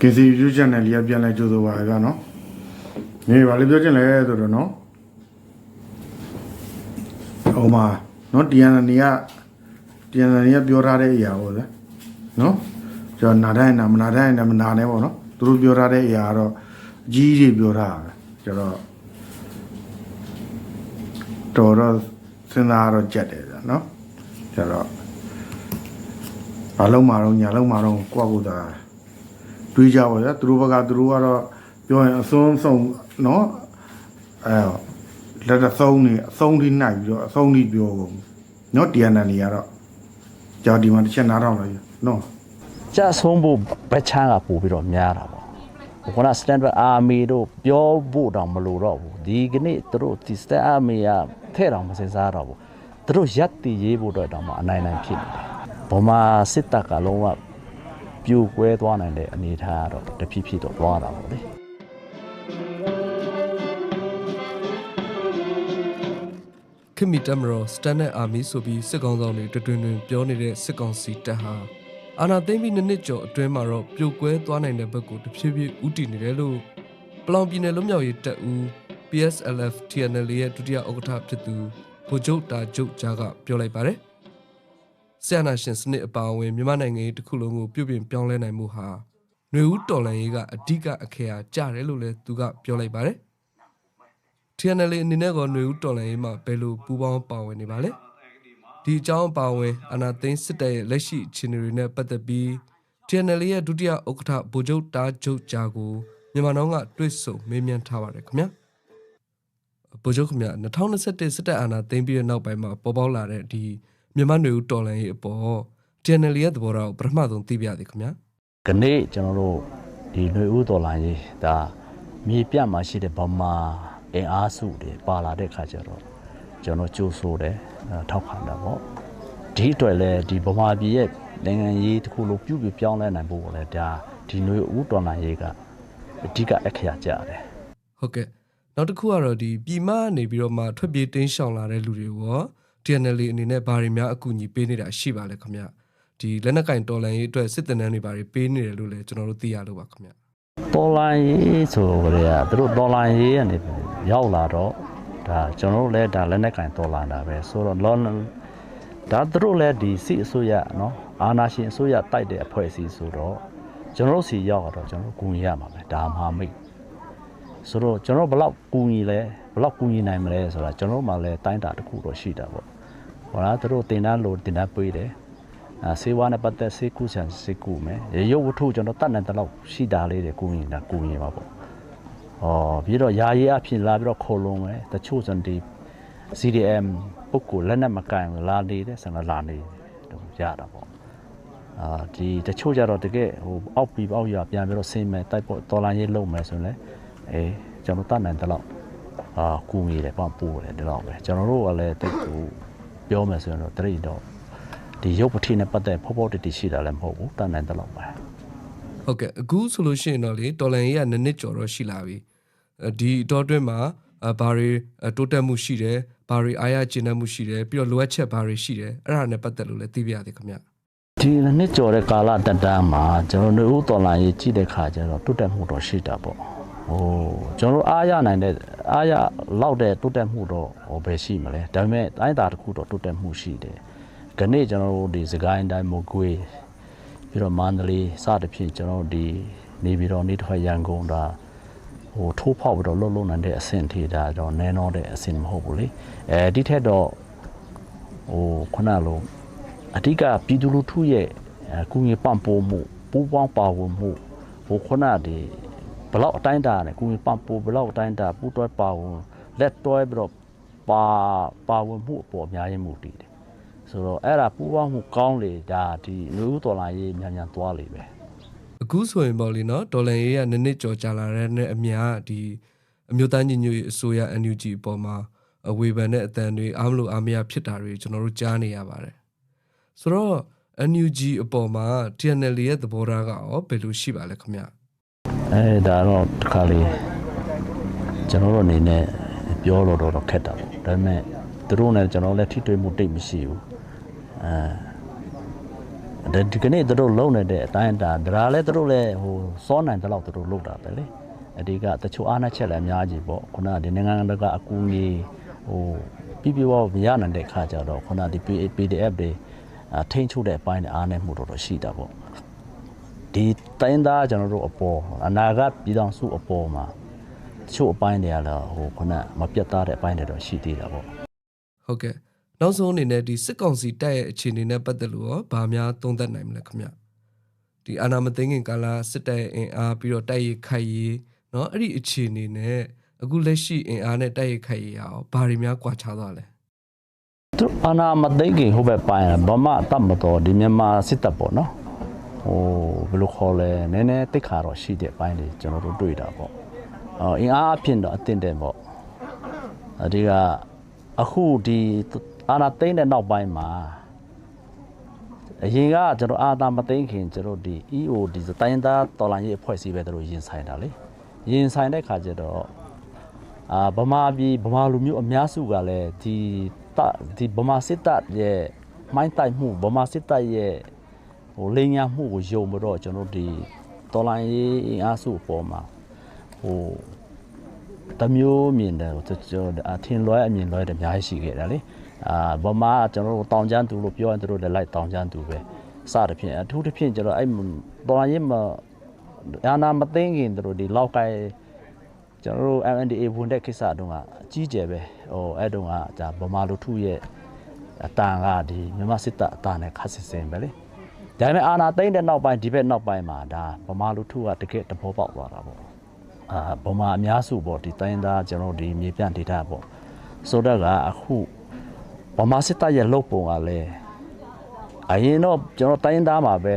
ကင်စီ YouTube channel လေးကပြန်လဲကြိုးဆိုပါဗျာနော်နေပါလေပြောချင်လဲဆိုတော့နော်ဟိုမှာနော်တီယန်နီကတီယန်နီကပြောထားတဲ့အရာပေါ့ဗျာနော်ကျွန်တော်နာတိုင်းနာမနာတိုင်းနာမနာနဲ့ပေါ့နော်သူတို့ပြောထားတဲ့အရာကတော့အကြီးကြီးပြောထားတာပဲကျွန်တော်တော်တော့စဉ်းစားတော့ကြက်တယ်ဗျာနော်ကျွန်တော်ဘာလုံးမာတော့ညာလုံးမာတော့ကိုယ့်ကိုယ်သာ တွေးကြပါဗျာသူတို့ဘက်ကသူတို့ကတော့ပြောရင်အစွန်းဆုံးเนาะအဲလက်တဆုံးနေအဆုံးထိနိုင်ပြီးတော့အဆုံးထိပြောကုန်เนาะတရားနာနေရတော့ကြောက်ဒီမှာတစ်ချက်နားထောင်လိုက်เนาะ ကြဆုံးဖို့ဘက်ချမ်းကပို့ပြီးတော့များတာပေါ့ခုန standard army တို့ပြောဖို့တောင်မလိုတော့ဘူးဒီကနေ့သူတို့ဒီ standard army ကထဲ့တောင်မစင်စားတော့ဘူးသူတို့ရက်တည်ရေးဖို့တော့တောင်မှအနိုင်နိုင်ဖြစ်နေတယ်ဗမာစစ်တပ်ကလုံးဝ ပြိုကွဲသွားနိုင်တဲ့အနေအထားကတော့တဖြည်းဖြည်းတော့သွားတာပေါ့လေခေတ်မီတက်မတော် Standard Army ဆိုပြီးစစ်ကောင်ဆောင်တွေတွင်တွင်တွင်ပြောနေတဲ့စစ်ကောင်စီတပ်ဟာအာဏာသိမ်းပြီးနှစ်နှစ်ကျော်အတွင်းမှာတော့ပြိုကွဲသွားနိုင်တဲ့ဘက်ကိုတဖြည်းဖြည်းဥတည်နေတယ်လို့ပလောင်ပြည်နယ်လွတ်မြောက်ရေးတပ်ဦး PSLF TNL ရဲ့ဒုတိယဥက္ကဋ္ဌဖြစ်သူဗိုလ်ချုပ်တာချုပ်ကြားကပြောလိုက်ပါတယ်။ ဆီယနာရှင်စနစ်အပါအဝင်မြန်မာနိုင်ငံရေးတစ်ခုလုံးကိုပြုပြင်ပြောင်းလဲနိုင်မှုဟာຫນွေဦးတော်လှန်ရေးကအဓိကအခရာကျတယ်လို့လည်းသူကပြောလိုက်ပါတယ်။ TNL အနေနဲ့ကຫນွေဦးတော်လှန်ရေးမှာဘယ်လိုပူးပေါင်းပါဝင်နေပါလဲဒီအကြောင်းအပါအဝင်အနာသိန်းစစ်တပ်ရဲ့လက်ရှိအခြေအနေတွေနဲ့ပတ်သက်ပြီး TNL ရဲ့ဒုတိယဥက္ကဋ္ဌဗိုလ်ချုပ်တားချုပ်ကြာကိုမြန်မာနောင်ကတွေ့ဆုံမေးမြန်းထားပါတယ်ခင်ဗျာဗိုလ်ချုပ်ခင်ဗျာ2021စစ်တပ်အာဏာသိမ်းပြီးတဲ့နောက်ပိုင်းမှာပေါ်ပေါက်လာတဲ့ဒီ မြန်မာຫນွေဦးတော်လှန်ရေးအပေါ် TNL ရဲ့သဘောထားကိုပထမဆုံးသိပြရသေးခင်ဗျာ ကနေ့ကျွန်တော်တို့ဒီຫນွေဦးတော်လိုင်းကြီးဒါမြေပြတ်မှာရှိတဲ့ဗမာအင်အားစုတွေပါလာတဲ့ခါကျတော့ကျွန်တော်ကြိုးဆိုတယ်အဲထောက်ခံတာပေါ့ဒီအတွက်လည်းဒီဗမာပြည်ရဲ့နိုင်ငံရေးတစ်ခုလုံးပြုပြပြောင်းလဲနိုင်ဖို့လည်းဒါဒီຫນွေဦးတော်လိုင်းကြီးကအဓိကအခရာကြတယ် ဟုတ်ကဲ့နောက်တစ်ခုကတော့ဒီပြည်မကနေပြီးတော့မှထွက်ပြေးတင်းရှောင်လာတဲ့လူတွေရော TNL အနေနဲ့ဘာတွေများအကူအညီပေးနေတာရှိပါလဲခင်ဗျဒီလက်နက်ကင်တော်လန်ရေးအတွက်စစ်တပ်နန်းတွေဘာတွေပေးနေတယ်လို့လည်းကျွန်တော်တို့သိရလို့ပါခင်ဗျတော်လိုင်းရေးဆိုကြတဲ့ကသူတို့တော်လိုင်းရေးကနေရောက်လာတော့ဒါကျွန်တော်တို့လည်းဒါလက်နက်ကင်တော်လာတာပဲဆိုတော့လောဒါသူတို့လည်းဒီစီအစိုးရနော်အာနာရှင်အစိုးရတိုက်တဲ့အဖွဲ့အစည်းဆိုတော့ကျွန်တော်တို့စီရောက်တော့ကျွန်တော်တို့ကူညီရမှာပဲဒါမှမိတ်ဆိုတော့ကျွန်တော်ဘလောက်ကူညီလဲဘ လောက်ကူညီနိုင်မလဲဆိုတာကျွန်တော်တို့မှလည်းတိုင်းတာတစ်ခုတော့ရှိတာပေါ့ဟောလားသူတို့တင်တန်းလို့တင်တန်းပေးတယ်အာစေဝါနဲ့ပတ်သက်စေကူဆန်စေကူမယ်ရေရုပ်ဝတ္ထုကျွန်တော်တတ်နိုင်တဲ့လောက်ရှိတာလေးတွေကူညီတာကူညီပါပေါ့ဟောပြီးတော့ယာယီအဖြစ်လာပြီးတော့ခေါ်လုံးမယ်တချို့စံဒီ CDM ပုဂ္ဂိုလ်လက်နက်မကန်ဘူးလာနေတဲ့ဆန္ဒလာနေတော့ရတာပေါ့အာဒီတချို့ကြတော့တကယ်ဟိုအောက်ပြီးအောက်ရပြန်ပြီးတော့ဆင်းမယ်တိုက်ဖို့တော်လိုင်းရေးလုပ်မယ်ဆိုရင်လည်းအေးကျွန်တော်တတ်နိုင်တဲ့လောက် အာကူညီတယ်ပေါ့ပို့တယ်ဒီလောက်ပဲကျွန်တော်တို့ကလည်းတိတ်ကိုပြောမယ်ဆိုရင်တော့တရိတော့ဒီရုပ်ပတိနဲ့ပတ်သက်ဖောဖောတတိရှိတာလည်းမဟုတ်ဘူးတတ်နိုင်တဲ့လောက်ပဲဟုတ်ကဲ့အခုဆိုလို့ရှိရင်တော့လေတော်လန်ရေးကနှစ်နှစ်ကျော်တော့ရှိလာပြီအဲဒီအတော်အတွင်းမှာအဘာတွေအတိုးတက်မှုရှိတယ်ဘာတွေအားရကျဉ်းတတ်မှုရှိတယ်ပြီးတော့လိုအပ်ချက်ဘာတွေရှိတယ်အဲ့ဒါနဲ့ပတ်သက်လို့လည်းသိပြရသေးခင်ဗျဒီနှစ်ကျော်တဲ့ကာလတက်တန်းမှာကျွန်တော်တို့ဦးတော်လိုင်းရေးကြည့်တဲ့ခါကျတော့တွတ်တက်မှုတော့ရှိတာပေါ့ ဟိုကျွန်တော်အားရနိုင်တဲ့အားရလောက်တဲ့တွတ်တက်မှုတော့ဟိုပဲရှိမလဲဒါပေမဲ့တိုင်းတာတစ်ခုတော့တွတ်တက်မှုရှိတယ်ခနေ့ကျွန်တော်တို့ဒီစကိုင်းတိုင်းမကွေးပြီးတော့မန္တလေးစသဖြင့်ကျွန်တော်တို့ဒီနေပြည်တော်နေတစ်ခါရန်ကုန်ဒါဟိုထိုးဖောက်ပြီးတော့လှုပ်လှုပ်နိုင်တဲ့အဆင့်ထိဒါတော့နည်းနည်းတဲ့အဆင့်မဟုတ်ဘူးလေအဲဒီထက်တော့ဟိုခုနလိုအဓိကပြည်သူလူထုရဲ့အကူငွေပံ့ပိုးမှုပူးပေါင်းပါဝင်မှုဟိုခုနဒီ ဘလောက်အတိုင်းအတာနဲ့ကူငွေပံ့ပိုးဘလောက်အတိုင်းအတာပူးတွဲပါဝင်လက်တွဲပြီးတော့ပါပါဝင်မှုအပေါ်အများကြီးမှုတည်တယ်ဆိုတော့အဲ့ဒါပူးပေါင်းမှုကောင်းလေဒါဒီလူဦးတော်လာရေးမြန်မြန်သွားလေပဲအခုဆိုရင်ပေါ့လေနော်ဒေါ်လန်ရေးကနှစ်နှစ်ကျော်ကြာလာတဲ့နဲ့အများဒီအမျိုးသားညီညွတ်ရေးအစိုးရ NUG အပေါ်မှာအဝေဖန်တဲ့အတန်တွေအားမလို့အားမရဖြစ်တာတွေကျွန်တော်တို့ကြားနေရပါတယ်ဆိုတော့ NUG အပေါ်မှာ TNL ရဲ့သဘောထားကရောဘယ်လိုရှိပါလဲခင်ဗျ အဲဒါတော့တခါလေကျွန်တော်တို့အနေနဲ့ပြောလို့တော့ခက်တာပေါ့ဒါပေမဲ့သူတို့နဲ့ကျွန်တော်လည်းထိတွေ့မှုတိတ်မရှိဘူးအဲဒါဒီကနေ့သူတို့လုံနေတဲ့အတိုင်းအတာဒါလည်းသူတို့လည်းဟိုစောနိုင်တဲ့လောက်သူတို့လုပ်တာပဲလေအဒီကတချို့အားနဲ့ချက်လည်းအများကြီးပေါ့ခုနကဒီနိုင်ငံတကာအကူအညီဟိုပြပြဝမရနိုင်တဲ့ခါကြတော့ခုနဒီ PDF တွေအထိန်းချုပ်တဲ့အပိုင်းနဲ့အားနဲ့မှုတော့တော့ရှိတာပေါ့ ဒီတိုင်းသားကျွန်တော်တို့အပေါ်အနာဂတ်ပြည်တော်စုအပေါ်မှာတချို့အပိုင်းတွေကလည်းဟိုခုနမပြတ်သားတဲ့အပိုင်းတွေတော့ရှိသေးတာပေါ့ ဟုတ်ကဲ့နောက်ဆုံးအနေနဲ့ဒီစစ်ကောင်စီတပ်ရဲ့အခြေအနေနဲ့ပတ်သက်လို့ရောဗာများသုံးသပ်နိုင်မလဲခင်ဗျဒီအာနာမသိငင်ကာလာစစ်တပ်ရဲ့အင်အားပြီးတော့တိုက်ရိုက်ခိုက်ရေးเนาะအဲ့ဒီအခြေအနေနဲ့အခုလက်ရှိအင်အားနဲ့တိုက်ရိုက်ခိုက်ရေးရောဘာတွေများကွာခြားသွားလဲ သူအနာမသိခင်ဟိုဘက်ပိုင်းဗမာတတ်မတော်ဒီမြန်မာစစ်တပ်ပေါ့နော် ဟိုဘယ်လိုခေါ်လဲနည်းနည်းတိတ်ခါတော့ရှိတဲ့ပိုင်းတွေကျွန်တော်တို့တွေ့တာပေါ့အော်အင်အားအဖြစ်တော့အတင်းတယ်ပေါ့အဒီကအခုဒီအာနာသိမ့်တဲ့နောက်ပိုင်းမှာအရင်ကကျွန်တော်အာသာမသိမ့်ခင်ကျွန်တော်ဒီ EO ဒီတိုင်းသားတော်လိုင်းရေးအဖွဲ့အစည်းပဲတို့ရင်ဆိုင်တာလေရင်ဆိုင်တဲ့ခါကျတော့အာဗမာပြည်ဗမာလူမျိုးအများစုကလည်းဒီတဒီဗမာစစ်တပ်ရဲ့မိုင်းတိုက်မှုဗမာစစ်တပ်ရဲ့ ဟိုလိန်ညာမှုကိုယုံမတော့ကျွန်တော်တို့ဒီတော်လိုင်းရေးအင်အားစုအပေါ်မှာဟိုတမျိုးမြင်တယ်ဟိုကျွန်တော်အထင်လွဲအမြင်လွဲတယ်အများကြီးရှိခဲ့တယ်လေအာဗမာကကျွန်တော်တို့တောင်ကျမ်းသူလို့ပြောရင်သူတို့လည်းလိုက်တောင်ကျမ်းသူပဲစသဖြင့်အထူးသဖြင့်ကျွန်တော်အဲ့တော်လိုင်းရေးမှာအာနာမသိငင်သူတို့ဒီလောက်ကိုင်းကျွန်တော်တို့ MNDA ဝန်တဲ့ကိစ္စတုန်းကအကြီးကျယ်ပဲဟိုအဲ့တုန်းကဒါဗမာလူထုရဲ့အတန်ကဒီမြန်မာစစ်တပ်အတန်နဲ့ခတ်စစ်စင်ပဲလေ ဒါပေမဲ့အာနာသိမ့်တဲ့နောက်ပိုင်းဒီဘက်နောက်ပိုင်းမှာဒါဗမာလူထုကတကယ်တဘောပေါက်သွားတာပေါ့အာဗမာအများစုပေါ့ဒီတိုင်းသားကျွန်တော်တို့ဒီမြေပြန့်ဒေတာပေါ့ဆိုတော့ကအခုဗမာစစ်တပ်ရဲ့လုပ်ပုံကလည်းအရင်တော့ကျွန်တော်တိုင်းသားမှာပဲ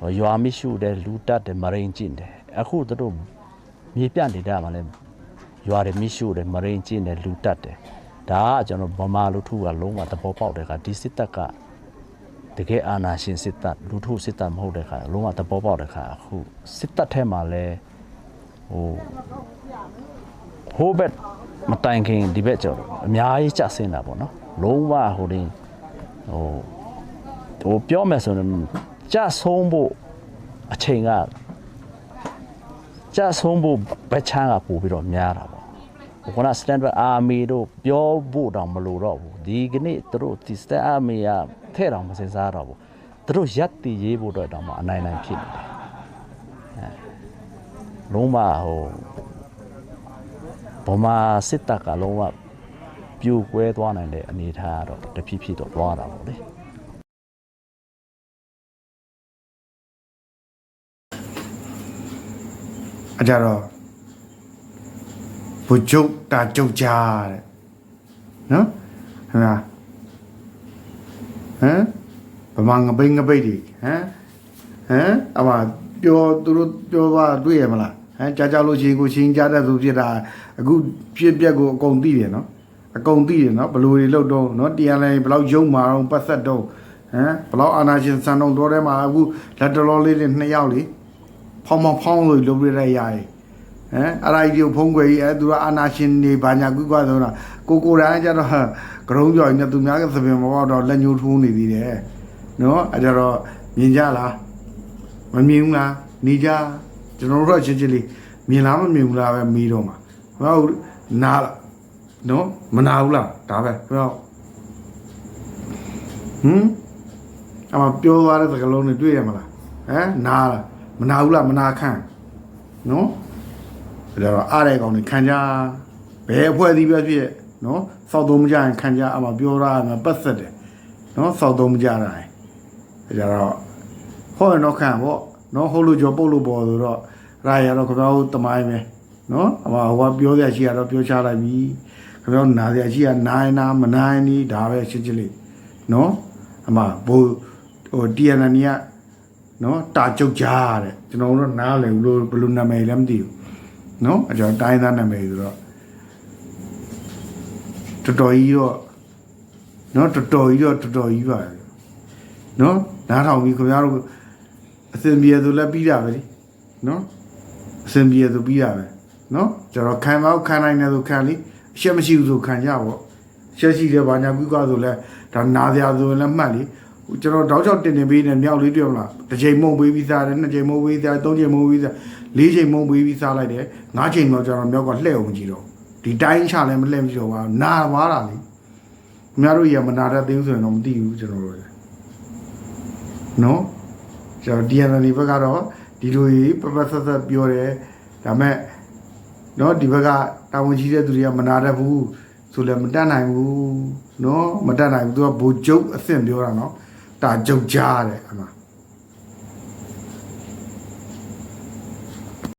ဟိုရွာမိရှုတယ်လူတက်တယ်မရိန်ကျင့်တယ်အခုသူတို့မြေပြန့်နေတာမှလည်းရွာတွေမိရှုတယ်မရိန်ကျင်းတယ်လူတက်တယ်ဒါကကျွန်တော်ဗမာလူထုကလုံးဝသဘောပေါက်တဲ့ကဒီစစ်တပ်က တကယ်အာဏာရှင်စစ်တပ်လူထုစစ်တပ်မဟုတ်တဲ့ခါလုံးဝသဘောပေါက်တဲ့ခါအခုစစ်တပ်ထဲမှာလည်းဟိုဟိုဘက်မတိုင်ခင်ဒီဘက်ကျော်အများကြီးကြဆင်းတာပေါ့နော်လုံးဝဟိုတင်ဟိုဟိုပြောမယ်ဆိုရင်ကြဆုံးဖို့အချိန်ကကြဆုံးဖို့ဘက်ချမ်းကပို့ပြီးတော့များတာပေါ့ ဟိုကန standard army တို့ပြောဖို့တောင်မလိုတော့ဘူးဒီကနေ့သူတို့ဒီ standard army ကထဲ့တောင်မစင်စားတော့ဘူးသူတို့ရက်တည်ရေးဖို့တော့တောင်မှအနိုင်နိုင်ဖြစ်နေတယ်အဲလုံးဝဟိုဗမာစစ်တပ်ကလုံးဝပြိုကွဲသွားနိုင်တဲ့အနေအထားကတော့တဖြည်းဖြည်းတော့သွားတာပေါ့လေအကြတော့ ဘုကျုပ်တာကျုပ်ကြားတဲ့နော်ဟမ်လားဟမ်ဗမာငပိတ်ငပိတ်တွေဟမ်ဟမ်အမပြောသူတို့ပြောသွားတွေ့ရမလားဟမ်ကြားကြလို့ချင်းကိုချင်းကြားတဲ့သူဖြစ်တာအခုပြက်ပြက်ကိုအကုန်သိတယ်နော်အကုန်သိတယ်နော်ဘလို့တွေလောက်တော့နော်တရားလဲဘလောက်ယုံမာတော့ပတ်သက်တော့ဟမ်ဘလောက်အာနာရှင်စံတော်တော်ထဲမှာအခုလက်တော်လေးတွေနှစ်ယောက်လေဖောင်းဖောင်းဖောင်းလို့လုပ်ရတဲ့ຢာကြီး ဟမ်အဲ့ဒါကြီးကိုဖုံးကွယ်ကြီးအဲသူကအာနာရှင်နေဘာညာကွကွဆိုတာကိုကိုရိုင်းကျတော့ဟာကရုံးကြော်ကြီးနဲ့သူများကသပင်မပေါ့တော့လက်ညှိုးထိုးနေသေးတယ်နော်အဲ့ကြတော့မြင်ကြလားမမြင်ဘူးလားနေကြကျွန်တော်တို့အချင်းချင်းလေးမြင်လားမမြင်ဘူးလားပဲမီးတော့မှာဟုတ်နားလားနော်မနာဘူးလားဒါပဲပြောဟမ်အမပြောသွားတဲ့သကလုံးတွေတွေ့ရမလားဟမ်နားလားမနာဘူးလားမနာခန့်နော် ဒါတော့အားတဲ့ကောင်တွေခံကြဘယ်အဖွဲ့အစည်းပဲဖြစ်နော်စောက်သုံးမကြရင်ခံကြအမပြောတာကပတ်သက်တယ်နော်စောက်သုံးမကြတာဒါကြတော့ဟောရတော့ခံပေါ့နော်ဟုတ်လို့ကြောပုတ်လို့ပေါ်ဆိုတော့ရာရတော့ခင်ဗျားတို့တမိုင်းပဲနော်အမဟိုကပြောရရှိရတော့ပြောချလိုက်ပြီခင်ဗျားတို့နာရရှိရနိုင်နာမနိုင်နီးဒါပဲရှင်းချင်းလေးနော်အမဘိုးဟို TNN ကနော်တာကျုပ်ကြားတဲ့ကျွန်တော်တို့နားလည်ဘူးလို့ဘယ်လိုနာမည်လဲမသိဘူး နော်အကျော်တိုင်းသားနာမည်ဆိုတော့တော်တော်ကြီးတော့နော်တော်တော်ကြီးတော့တော်တော်ကြီးပါလေနော်နားထောင်ပြီးခင်ဗျားတို့အစင်ပြေဆိုလည်းပြီးတာပဲလေနော်အစင်ပြေဆိုပြီးတာပဲနော်ကျွန်တော်ခံတော့ခံနိုင်တယ်ဆိုခံလိအရှက်မရှိဘူးဆိုခံကြပေါ့အရှက်ရှိတယ်ဘာညာကွီကွာဆိုလဲဒါနာစရာဆိုရင်လည်းမှတ်လေဟ ကျွန်တော်တောက်ချောက်တင်တင်ပေးနေမြောက်လေးတွေ့မလားတစ်ချိန်မုံပေးပြီးစားတယ်နှစ်ချိန်မုံပေးစားသုံးချိန်မုံပေးစားလေးချိန်မုံပေးပြီးစားလိုက်တယ်ငါးချိန်တော့ကျွန်တော်မြောက်ကလှဲ့အောင်ကြည့်တော့ဒီတိုင်းချလည်းမလှဲ့မကြည့်တော့ပါနာသွားတာလေခင်ဗျားတို့ရမနာတတ်သေးဘူးဆိုရင်တော့မသိဘူးကျွန်တော်တို့နော်ကျွန်တော် DNA ဘက်ကတော့ဒီလိုကြီးပပဆက်ဆက်ပြောတယ်ဒါမဲ့နော်ဒီဘက်ကတာဝန်ရှိတဲ့သူတွေကမနာတတ်ဘူးဆိုလည်းမတတ်နိုင်ဘူးနော်မတတ်နိုင်ဘူးသူကဘူကျုပ်အစ်စ်ပြောတာနော် ဒါကျုပ်ကြားတယ်အမှ